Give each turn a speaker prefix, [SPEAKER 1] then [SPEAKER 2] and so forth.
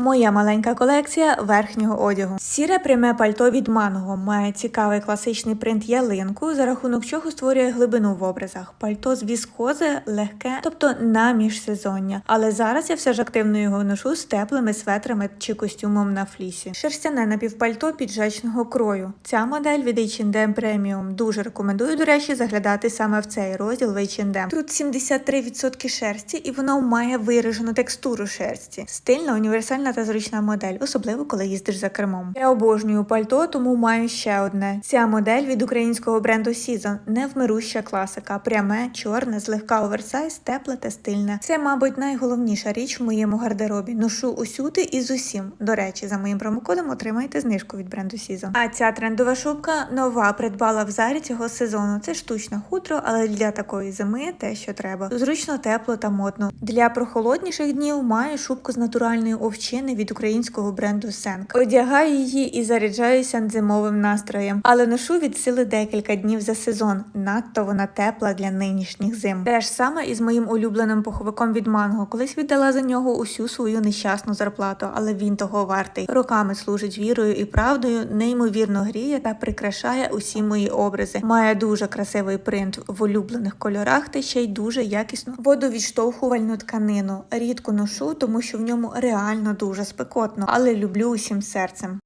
[SPEAKER 1] Моя маленька колекція верхнього одягу. Сіре пряме пальто від манго має цікавий класичний принт ялинку, за рахунок чого створює глибину в образах. Пальто з віскози легке, тобто на міжсезоння. Але зараз я все ж активно його ношу з теплими светрами чи костюмом на флісі. Шерстяне напівпальто піджачного крою. Ця модель від H&M Premium. Дуже рекомендую, до речі, заглядати саме в цей розділ в H&M. Тут 73% шерсті, і воно має виражену текстуру шерсті. Стильна, універсальна та зручна модель, особливо коли їздиш за кермом. Я обожнюю пальто, тому маю ще одне. Ця модель від українського бренду Season. невмируща класика, пряме, чорне, злегка оверсайз, тепле та стильне. Це, мабуть, найголовніша річ в моєму гардеробі. Ношу усюди і з усім. До речі, за моїм промокодом отримаєте знижку від бренду Season. А ця трендова шубка нова придбала в зарі цього сезону. Це штучне хутро, але для такої зими те, що треба. Зручно, тепло та модно. Для прохолодніших днів маю шубку з натуральної овчини від українського бренду Сенк. Одягаю її і заряджаюся зимовим настроєм, але ношу від сили декілька днів за сезон. Надто вона тепла для нинішніх зим. Те ж саме і з моїм улюбленим пуховиком від манго. Колись віддала за нього усю свою нещасну зарплату, але він того вартий. Роками служить вірою і правдою, неймовірно гріє та прикрашає усі мої образи. Має дуже красивий принт в улюблених кольорах та ще й дуже якісну водовідштовхувальну тканину. Рідко ношу, тому що в ньому реально дуже спекотно, але люблю усім серцем.